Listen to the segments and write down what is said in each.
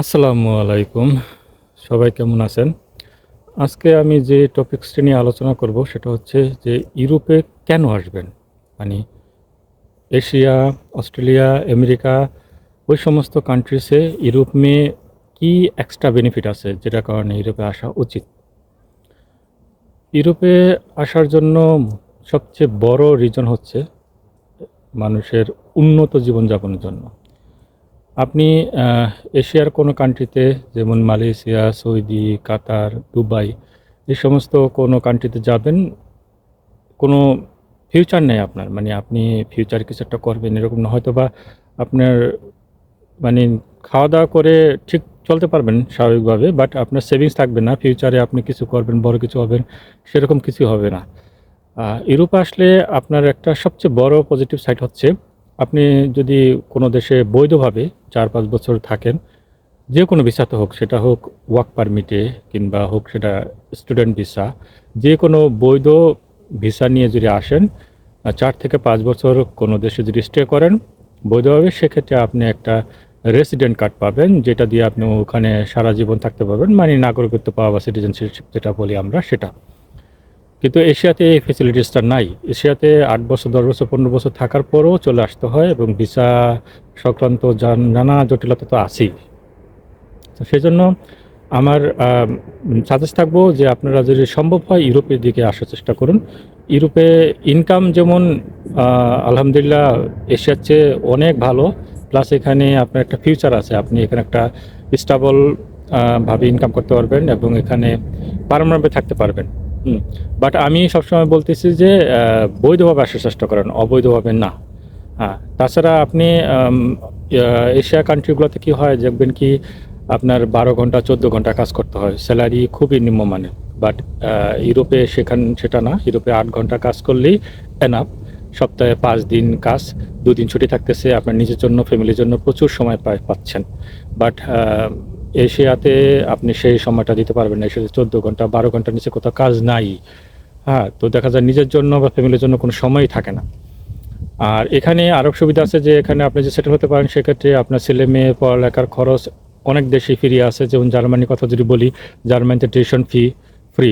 আসসালামু আলাইকুম। সবাই কেমন আছেন? আজকে আমি যে টপিক্সটি নিয়ে আলোচনা করব সেটা হচ্ছে যে ইউরোপে কেন আসবেন? মানে এশিয়া, অস্ট্রেলিয়া, আমেরিকা, ওই সমস্ত কান্ট্রিসে ইউরোপ মে কি এক্সট্রা বেনিফিট আছে যেটার কারণে ইউরোপে আসা উচিত? ইউরোপে আসার জন্য সবচেয়ে বড় রিজন হচ্ছে মানুষের উন্নত জীবনযাপনের জন্য। আপনি এশিয়ার কোনো কান্ট্রিতে যেমন মালয়েশিয়া, সৌদি, কাতার, দুবাই এই সমস্ত কোনো কান্ট্রিতে যাবেন? কোনো ফিউচার নেই আপনার? মানে আপনি ফিউচার কিছু একটা করবেন, এরকম না। হয়তো বা আপনার মানে খাওয়া দাওয়া করে ঠিক চলতে পারবেন স্বাভাবিকভাবে বাট আপনার সেভিংস থাকবে না। ফিউচারে আপনি কিছু করবেন, বড় কিছু হবেন, সেরকম কিছু হবে না। ইউরোপে আসলে আপনার একটা সবচেয়ে বড় পজিটিভ সাইড হচ্ছে আপনি যদি কোনো দেশে বৈধভাবে চার পাঁচ বছর থাকেন, যে কোনো ভিসাতে হোক, সেটা হোক ওয়ার্ক পারমিটে কিংবা হোক সেটা স্টুডেন্ট ভিসা, যে কোনো বৈধ ভিসা নিয়ে যদি আসেন চার থেকে পাঁচ বছর কোনো দেশে যদি স্টে করেন, বৈধভাবে সেক্ষেত্রে আপনি একটা রেসিডেন্ট কার্ড পাবেন, যেটা দিয়ে আপনি ওখানে সারা জীবন থাকতে পারবেন মানে নাগরিকত্ব পাওয়া বা সিটিজেনশিপ যেটা বলি আমরা, সেটা। কিন্তু এশিয়াতে এই ফেসিলিটিসটা নাই। এশিয়াতে আট বছর, দশ বছর, পনেরো বছর থাকার পরেও চলে আসতে হয় এবং ভিসা সংক্রান্ত নানা জটিলতা তো আছেই। তো সেই জন্য আমার সাজেস্ট থাকব যে আপনারা যদি সম্ভব হয় ইউরোপের দিকে আসার চেষ্টা করুন। ইউরোপে ইনকাম যেমন আলহামদুলিল্লাহ এশিয়ার চেয়ে অনেক ভালো। প্লাস এখানে আপনার একটা ফিউচার আছে। আপনি এখানে একটা স্টাবল ভাবে ইনকাম করতে পারবেন এবং এখানে পারমানেন্টভাবে থাকতে পারবেন। বাট আমি সবসময় বলতেছি যে বৈধভাবে আসার চেষ্টা করেন, অবৈধভাবে না। হ্যাঁ তাছাড়া আপনি এশিয়া কান্ট্রিগুলোতে কি হয় দেখবেন কি, আপনার বারো ঘণ্টা, চোদ্দ ঘণ্টা কাজ করতে হয়। স্যালারি খুবই নিম্নমানের। বাট ইউরোপে সেখান, সেটা না। ইউরোপে আট ঘণ্টা কাজ করলেই এনাফ সপ্তাহে পাঁচ দিন কাজ, দুদিন ছুটি থাকতেছে। আপনার নিজের জন্য ফ্যামিলির জন্য প্রচুর সময় পাচ্ছেন। বাট এশিয়াতে আপনি সেই সময়টা দিতে পারবেন না এশিয়াতে চোদ্দ ঘণ্টা, বারো ঘণ্টা নিচে কোথাও কাজ নাই। হ্যাঁ তো দেখা যায় নিজের জন্য বা ফ্যামিলির জন্য কোনো সময়ই থাকে না। আর এখানে আরও সুবিধা আছে যে এখানে আপনি যে সেটেল হতে পারেন, সেক্ষেত্রে আপনার ছেলে মেয়ে পড়ালেখার খরচ অনেক দেশে ফিরিয়ে আসে যেমন জার্মানির কথা যদি বলি, জার্মানিতে টিউশন ফি ফ্রি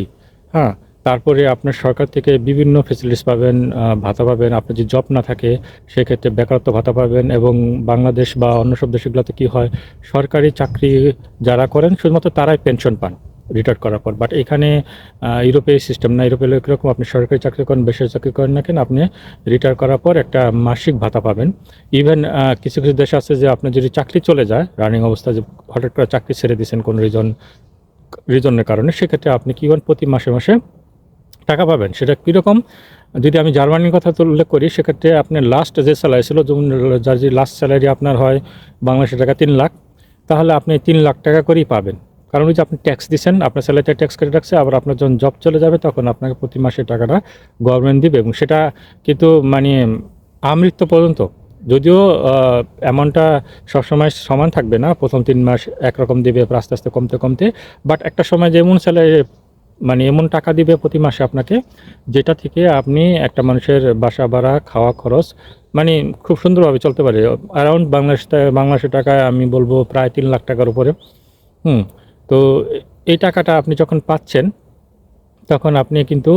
হ্যাঁ তারপরে আপনার সরকার থেকে বিভিন্ন ফেসিলিটিস পাবেন ভাতা পাবেন। আপনার যদি জব না থাকে, সেক্ষেত্রে বেকারত্ব ভাতা পাবেন এবং বাংলাদেশ বা অন্য সব দেশগুলোতে কী হয়, সরকারি চাকরি যারা করেন, শুধুমাত্র তারাই পেনশন পান রিটায়ার করার পর। বাট এখানে ইউরোপে সিস্টেম না। ইউরোপে হলো এরকম আপনি সরকারি চাকরি করেন, বেসরকারি চাকরি করেন না কেন, আপনি রিটায়ার করার পর একটা মাসিক ভাতা পাবেন। ইভেন কিছু কিছু দেশ আছে যে আপনার যদি চাকরি চলে যায় রানিং অবস্থায় যে হঠাৎ করে চাকরি ছেড়ে দিয়েছেন কোনো রিজন রিজনের কারণে, সেক্ষেত্রে আপনি কি করেন, প্রতি মাসে মাসে টাকা পাবেন, সেটা কীরকম? যদি আমি জার্মানির কথা উল্লেখ করি, সেক্ষেত্রে আপনার লাস্ট যে স্যালারি ছিল, যেমন যার যে লাস্ট স্যালারি আপনার হয় বাংলাদেশের টাকা তিন লাখ, তাহলে আপনি তিন লাখ টাকা করেই পাবেন। কারণ ওই যে আপনি ট্যাক্স দিচ্ছেন আপনার স্যালারিটা ট্যাক্স কেটে রাখছে, আবার আপনার যখন জব চলে যাবে, তখন আপনাকে প্রতি মাসে টাকাটা গভর্নমেন্ট দিবে এবং সেটা কিন্তু মানে আমৃত্য পর্যন্ত। যদিও অ্যামাউন্টটা সবসময় সমান থাকবে না, প্রথম তিন মাস একরকম দেবে, আস্তে আস্তে কমতে কমতে বাট একটা সময় যেমন স্যালারি মানে এমন টাকা দিবে প্রতি মাসে আপনাকে, যেটা থেকে আপনি একটা মানুষের বাসা ভাড়া, খাওয়া খরচ মানে খুব সুন্দরভাবে চলতে পারে। অ্যারাউন্ড বাংলাদেশ বাংলাদেশের টাকায় আমি বলব প্রায় তিন লাখ টাকার উপরে। হুম, তো এই টাকাটা আপনি যখন পাচ্ছেন, তখন আপনি কিন্তু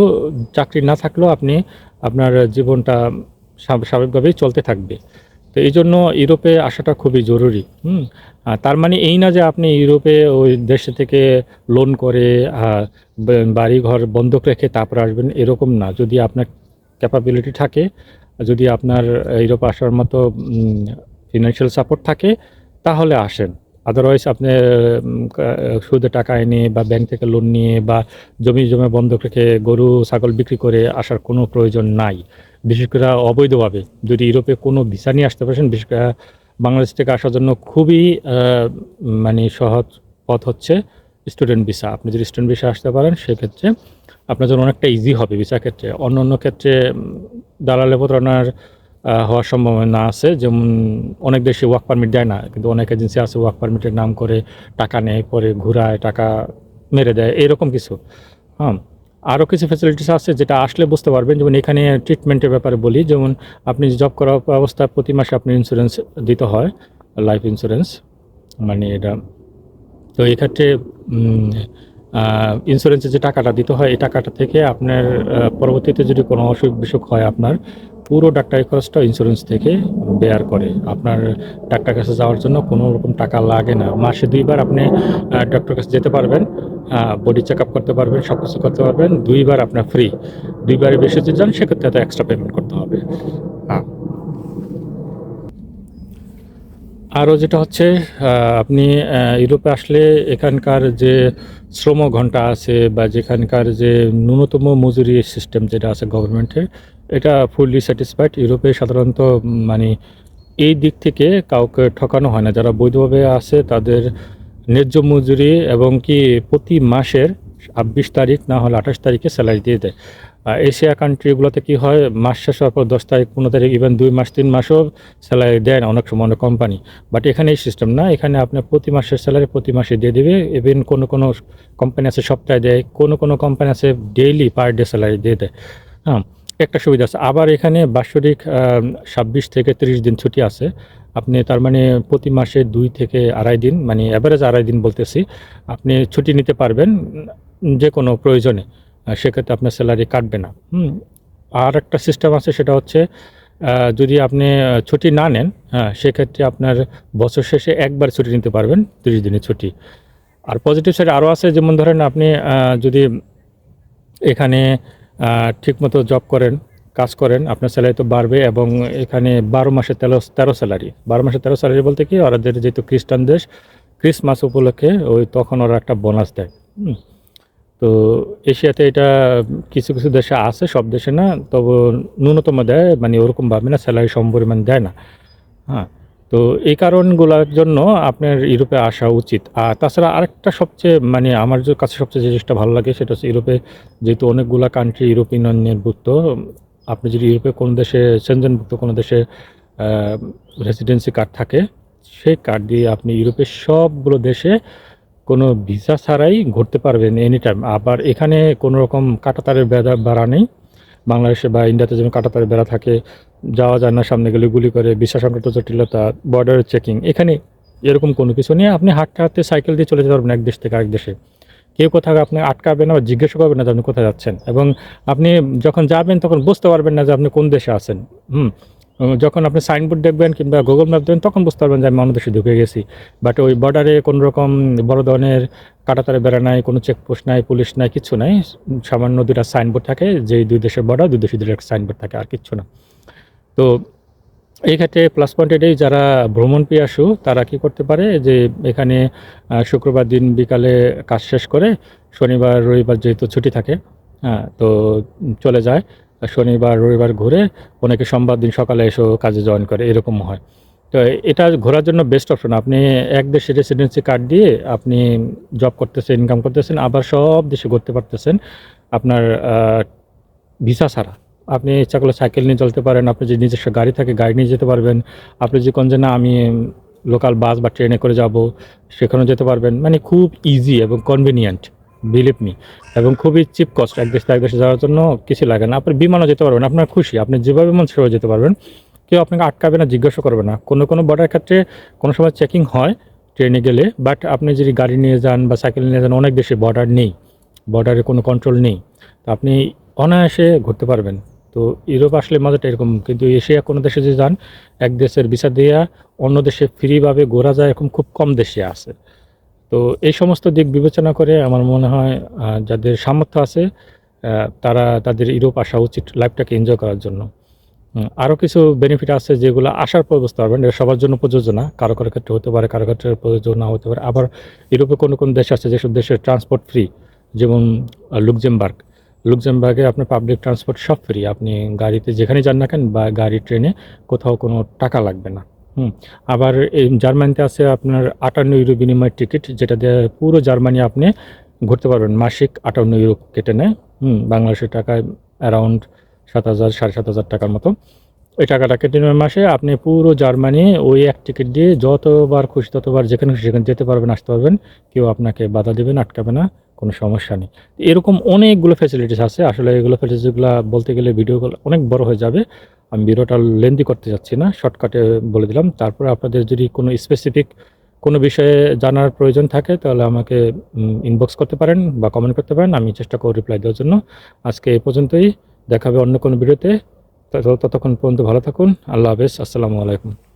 চাকরি না থাকলেও আপনি আপনার জীবনটা স্বাভাবিকভাবেই চলতে থাকবে। তো এই জন্য ইউরোপে আসাটা খুবই জরুরি, হুম? তার মানে এই না যে আপনি ইউরোপে ওই দেশ থেকে লোন করে বাড়ি ঘর বন্ধক রেখে তারপর আসবেন, এরকম না। যদি আপনার ক্যাপাবিলিটি থাকে, যদি আপনার ইউরোপে আসার মতো ফিনান্সিয়াল সাপোর্ট থাকে, তাহলে আসেন। আদারওয়াইজ আপনি সুদে টাকা এনে বা ব্যাংক থেকে লোন নিয়ে বা জমি জমে বন্ধক রেখে গরু, ছাগল বিক্রি করে আসার কোনো প্রয়োজন নাই। বিশেষ করে অবৈধভাবে যদি ইউরোপে কোনো ভিসা নিয়ে আসতে পারেন, বিশেষ করে বাংলাদেশ থেকে আসার জন্য খুবই মানে সহজ পথ হচ্ছে স্টুডেন্ট ভিসা আপনি যদি স্টুডেন্ট ভিসা আসতে পারেন, সেক্ষেত্রে আপনার জন্য অনেকটা ইজি হবে ভিসা ক্ষেত্রে। অন্য অন্য ক্ষেত্রে দালালে প্রতারণার হওয়ার সম্ভাবনা আছে। যেমন অনেক দেশে ওয়ার্ক পারমিট দেয় না, কিন্তু অনেক এজেন্সি আছে ওয়ার্ক পারমিটের নাম করে টাকা নেয়, পরে ঘুরায়, টাকা মেরে দেয়, এরকম কিছু। হ্যাঁ। আরও কিছু ফ্যাসিলিটিস আছে যেটা আসলে বুঝতে পারবেন, যেমন এখানে ট্রিটমেন্টের ব্যাপারে বলি, যেমন আপনি জব করা অবস্থায় প্রতি মাসে আপনি ইন্স্যুরেন্স দিতে হয় লাইফ ইন্স্যুরেন্স মানে এটা। তো এক্ষেত্রে ইন্স্যুরেন্সের যে টাকাটা দিতে হয়, এই টাকাটা থেকে আপনার পরবর্তীতে যদি কোনো অসুখ বিসুখ হয় আপনার পুরো ডাক্তারি খরচটা ইন্স্যুরেন্স থেকে বেয়ার করে। আপনার ডাক্তার কাছে যাওয়ার জন্য কোনো রকম টাকা লাগে না। মাসে দুইবার আপনি ডক্টর কাছে যেতে পারবেন বডি চেক আপ করতে পারবেন সব কিছু করতে পারবেন, দুইবার আপনার ফ্রি দুইবারের বেশি যদি যান, সেক্ষেত্রে তো এক্সট্রা পেমেন্ট করতে হবে। হ্যাঁ। আরও যেটা হচ্ছে আপনি ইউরোপে আসলে এখানকার যে শ্রম ঘণ্টা আছে বা যেখানকার যে ন্যূনতম মজুরি সিস্টেম যেটা আছে গভর্নমেন্টের এটা ফুললি স্যাটিসফাইড ইউরোপে সাধারণত মানে এই দিক থেকে কাউকে ঠকানো হয় না। যারা বৈধভাবে আছে, তাদের ন্যায্য মজুরি এবং কি প্রতি মাসের ছাব্বিশ তারিখ না হলে আঠাশ তারিখে স্যালারি দিয়ে দেয়। আর এশিয়া কান্ট্রিগুলোতে কি হয়, মাস শেষ হওয়ার পর দশ তারিখ, পনেরো তারিখ ইভেন দুই মাস, তিন মাসও স্যালারি দেয় না অনেক সময় অনেক কোম্পানি বাট এখানে এই সিস্টেম না। এখানে আপনার প্রতি মাসের স্যালারি প্রতি মাসে দিয়ে দেবে। ইভেন কোনো কোনো কোম্পানি আছে সপ্তাহে দেয়, কোনো কোনো কোম্পানি আছে ডেইলি পার ডে স্যালারি দিয়ে দেয়। হ্যাঁ? একটা সুবিধা আছে। আবার এখানে বাৎসরিক ছাব্বিশ থেকে তিরিশ দিন ছুটি আছে। আপনি তার মানে প্রতি মাসে দুই থেকে আড়াই দিন মানে অ্যাভারেজ আড়াই দিন বলতেছি, আপনি ছুটি নিতে পারবেন যে কোনো প্রয়োজনে। সেক্ষেত্রে আপনার স্যালারি কাটবে না। আর একটা সিস্টেম আছে, সেটা হচ্ছে যদি আপনি ছুটি না নেন হ্যাঁ সেক্ষেত্রে আপনার বছর শেষে একবার ছুটি নিতে পারবেন, তিরিশ দিনের ছুটি। আর পজিটিভ সাইড আরও আছে, যেমন ধরেন আপনি যদি এখানে ঠিকমতো জব করেন, কাজ করেন, আপনার স্যালারি তো বাড়বে এবং এখানে বারো মাসে তেরো তেরো স্যালারি বারো মাসে তেরো স্যালারি বলতে কি ওদের যেহেতু খ্রিস্টান দেশ ক্রিসমাস উপলক্ষে ওই তখন ওরা একটা বোনাস দেয়। তো এশিয়াতে এটা কিছু কিছু দেশে আছে, সব দেশে না, তবে ন্যূনতম দেয় মানে ওরকমভাবে না স্যালারি সম পরিমাণ দেয় না। হ্যাঁ। তো এই কারণগুলোর জন্য আপনার ইউরোপে আসা উচিত। আর তাছাড়া আরেকটা সবচেয়ে মানে আমার কাছে সবচেয়ে জিনিসটা ভালো লাগে সেটা হচ্ছে ইউরোপে যেহেতু অনেকগুলা কান্ট্রি ইউরোপিয়ান ইউনিয়নভুক্ত, আপনি যদি ইউরোপে কোনো দেশে সেনজেনভুক্ত কোনো দেশে রেসিডেন্সি কার্ড থাকে, সেই কার্ড দিয়ে আপনি ইউরোপের সবগুলো দেশে কোনো ভিসা ছাড়াই ঘুরতে পারবেন এনি টাইম আবার এখানে কোনো রকম কাটাতারের বেড়া বাড়া নেই। বাংলাদেশে বা ইন্ডিয়াতে যেমন কাটাতারে বেড়া থাকে, যাওয়া যায় না, সামনে গেলে গুলি করে বিশ্বাস সংক্রান্ত জটিলতা বর্ডারের চেকিং এখানে এরকম কোনো কিছু নিয়ে আপনি হাঁটতে হাঁটতে সাইকেল দিয়ে চলে যেতে পারবেন এক দেশ থেকে আরেক দেশে। কেউ কোথাও আপনি আটকাবে না বা জিজ্ঞেস করবেন না যে আপনি কোথায় যাচ্ছেন। এবং আপনি যখন যাবেন তখন বুঝতে পারবেন না যে আপনি কোন দেশে আছেন। হুম যখন আপনি সাইনবোর্ড দেখবেন কিংবা গুগল ম্যাপ দেখবেন, তখন বুঝতে পারবেন যে আমি অন্য দেশে ঢুকে গেছি। বাট ওই বর্ডারে কোনো রকম বড় ধরনের কাটাতারে বেড়া নাই, কোনো চেকপোস্ট নাই পুলিশ নাই, কিছু নাই। সামান্য দুটা সাইনবোর্ড থাকে, যেই দুই দেশের বর্ডার দুই দেশের একটা সাইনবোর্ড থাকে, আর কিচ্ছু না। তো এই ক্ষেত্রে প্লাস পয়েন্ট এটাই, যারা ভ্রমণ পিয়াসু, তারা কি করতে পারে যে এখানে শুক্রবার দিন বিকালে কাজ শেষ করে, শনিবার, রবিবার যেহেতু ছুটি থাকে হ্যাঁ তো চলে যায়। শনিবার, রবিবার ঘুরে অনেকে সোমবার দিন সকালে এসেও কাজে জয়েন করে এরকম হয়। তো এটা ঘোরার জন্য বেস্ট অপশন আপনি এক দেশে রেসিডেন্সি কার্ড দিয়ে আপনি জব করতেছেন ইনকাম করতেছেন, আবার সব দেশে ঘুরতে পারতেছেন। আপনার ভিসা ছাড়া। আপনি ইচ্ছা করলে সাইকেল নিয়ে চলতে পারেন, আপনি যে নিজস্ব গাড়ি থাকে গাড়ি নিয়ে যেতে পারবেন। আপনি যে কোন যে না আমি লোকাল বাস বা ট্রেনে করে যাব, সেখানেও যেতে পারবেন। মানে খুব ইজি এবং কনভিনিয়েন্ট বিলিভ মি এবং খুবই চিপ কস্ট এক দেশ থেকে এক দেশে যাওয়ার জন্য কিছু লাগে না। আপনি বিমানও যেতে পারবেন, আপনার খুশি। আপনি যেভাবে মন সেভাবে যেতে পারবেন। কেউ আপনাকে আটকাবে না, জিজ্ঞাসা করবে না। কোনো কোনো বর্ডার ক্ষেত্রে কোনো সময় চেকিং হয় ট্রেনে গেলে বাট আপনি যদি গাড়ি নিয়ে যান বা সাইকেল নিয়ে যান, অনেক দেশে বর্ডার নেই। বর্ডারে কোনো কন্ট্রোল নেই। তো আপনি অনায়াসে ঘুরতে পারবেন। তো ইউরোপ আসলে মজাটা এরকম, কিন্তু এশিয়া কোনো দেশে যদি যান, এক দেশের ভিসা দেওয়া অন্য দেশে ফ্রিভাবে ঘোরা যায়, এরকম খুব কম দেশে আছে। তো এই সমস্ত দিক বিবেচনা করে আমার মনে হয় যাদের সামর্থ্য আছে তারা তাদের ইউরোপ আসা উচিত লাইফটাকে এনজয় করার জন্য। আরও কিছু বেনিফিট আছে যেগুলো আসার পর বুঝতে পারবেন, এটা সবার জন্য প্রযোজ্য না। কারও কারও ক্ষেত্রে হতে পারে, কারও ক্ষেত্রে প্রযোজ্য না হতে পারে। আবার ইউরোপে কোনো কোনো দেশ আছে যেসব দেশের ট্রান্সপোর্ট ফ্রি যেমন লুকজেমবার্গ লুকজেমবার্গে আপনার পাবলিক ট্রান্সপোর্ট সব ফ্রি আপনি গাড়িতে যেখানে যান না কেন বা গাড়ি, ট্রেনে কোথাও কোনো টাকা লাগবে না। আবার এই জার্মানিতে আছে আপনার আটান্ন ইউরো বিনিময় টিকিট, যেটা দিয়ে পুরো জার্মানি আপনি ঘুরতে পারবেন। মাসিক আটান্ন ইউরো কেটে নেয়, হুম, বাংলাদেশের টাকায় অ্যারাউন্ড সাত হাজার, সাড়ে সাত হাজার টাকার মতো। ওই টাকাটা কেটে নেওয়ার মাসে আপনি পুরো জার্মানি ওই এক টিকিট দিয়ে যতবার খুশি ততবার যেখানে খুশি সেখানে যেতে পারবেন, আসতে পারবেন। কেউ আপনাকে বাধা দেবেন আটকাবে না। কোনো সমস্যা নেই। এরকম অনেকগুলো ফ্যাসিলিটিস আছে। আসলে এগুলো ফ্যাসিলিটিসগুলো বলতে গেলে ভিডিওগুলো অনেক বড় হয়ে যাবে। আমি ভিডিওটা লেন্দি করতে যাচ্ছি না শর্টকাটে বলে দিলাম। তারপরে আপনাদের যদি কোনো স্পেসিফিক কোনো বিষয়ে জানার প্রয়োজন থাকে, তাহলে আমাকে ইনবক্স করতে পারেন বা কমেন্ট করতে পারেন। আমি চেষ্টা করব রিপ্লাই দেওয়ার জন্য। আজকে এ পর্যন্তই। দেখাবে অন্য কোনো ভিডিওতে ততক্ষণ পর্যন্ত ভালো থাকুন। আল্লাহ হাফেজ। আসসালামু আলাইকুম।